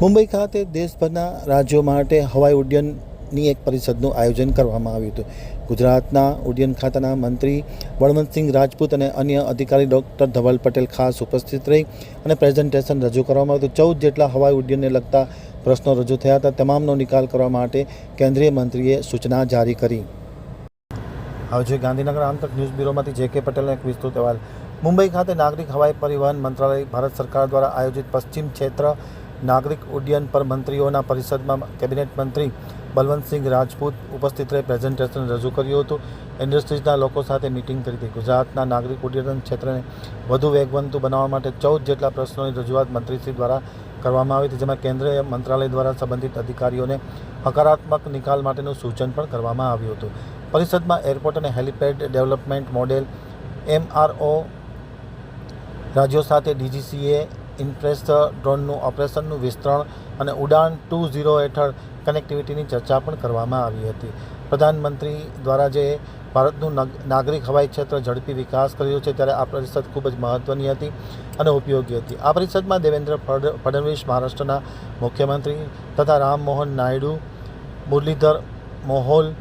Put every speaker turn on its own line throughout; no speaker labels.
મુંબઈ ખાતે દેશભરના રાજ્યો માટે હવાઈ ઉડ્ડયનની એક પરિષદનું આયોજન કરવામાં આવ્યું હતું. ગુજરાતના ઉડ્ડયન ખાતાના મંત્રી બળવંતસિંહ રાજપૂત અને અન્ય અધિકારી ડૉક્ટર ધવલ પટેલ ખાસ ઉપસ્થિત રહી અને પ્રેઝન્ટેશન રજૂ કરવામાં આવ્યું હતું. ચૌદ જેટલા હવાઈ ઉડ્ડયનને લગતા પ્રશ્નો રજૂ થયા હતા. તમામનો નિકાલ કરવા માટે કેન્દ્રીય મંત્રીએ સૂચના જારી કરી. હવે જોઈએ ગાંધીનગર આંતર ન્યૂઝ બ્યુરોમાંથી જે કે પટેલનો એક વિસ્તૃત અહેવાલ. મુંબઈ ખાતે નાગરિક હવાઈ પરિવહન મંત્રાલય ભારત સરકાર દ્વારા આયોજિત પશ્ચિમ ક્ષેત્ર નાગરિક ઉડ્ડયન પર મંત્રીઓના પરિષદમાં કેબિનેટ મંત્રી બલવંતસિંહ રાજપૂત ઉપસ્થિત રહી પ્રેઝન્ટેશન રજૂ કર્યું હતું. ઇન્ડસ્ટ્રીઝના લોકો સાથે મિટિંગ કરી હતી. ગુજરાતના નાગરિક ઉડ્ડયન ક્ષેત્રને વધુ વેગવંતુ બનાવવા માટે ચૌદ જેટલા પ્રશ્નોની રજૂઆત મંત્રીશ્રી દ્વારા કરવામાં આવી હતી, જેમાં કેન્દ્રીય મંત્રાલય દ્વારા સંબંધિત અધિકારીઓને હકારાત્મક નિકાલ માટેનું સૂચન પણ કરવામાં આવ્યું હતું. પરિષદમાં એરપોર્ટ અને હેલિપેડ ડેવલપમેન્ટ મોડેલ, એમઆરઓ રાજ્યો સાથે ડીજીસીએ ઇન્ફ્રેસ ડ્રોનનું ઓપરેશનનું વિસ્તરણ અને ઉડાન ટુ ઝીરો હેઠળ કનેક્ટિવિટીની ચર્ચા પણ કરવામાં આવી હતી. પ્રધાનમંત્રી દ્વારા જે ભારતનું નગ- નાગરિક હવાઈ ક્ષેત્ર ઝડપી વિકાસ કર્યો છે ત્યારે આ પરિષદ ખૂબ જ મહત્ત્વની હતી અને ઉપયોગી હતી. આ પરિષદમાં દેવેન્દ્ર ફડણવીસ મહારાષ્ટ્રના મુખ્યમંત્રી તથા Rammohan Naidu, Muralidhar Mohol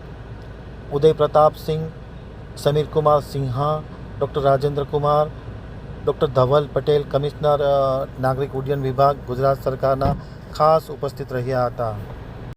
Uday Pratap Singh Samir Kumar Sinha, doctor Rajendra Kumar doctor Dhaval Patel commissioner નાગરિક ઉડ્ડયન વિભાગ ગુજરાત સરકારના ખાસ ઉપસ્થિત રહ્યા હતા.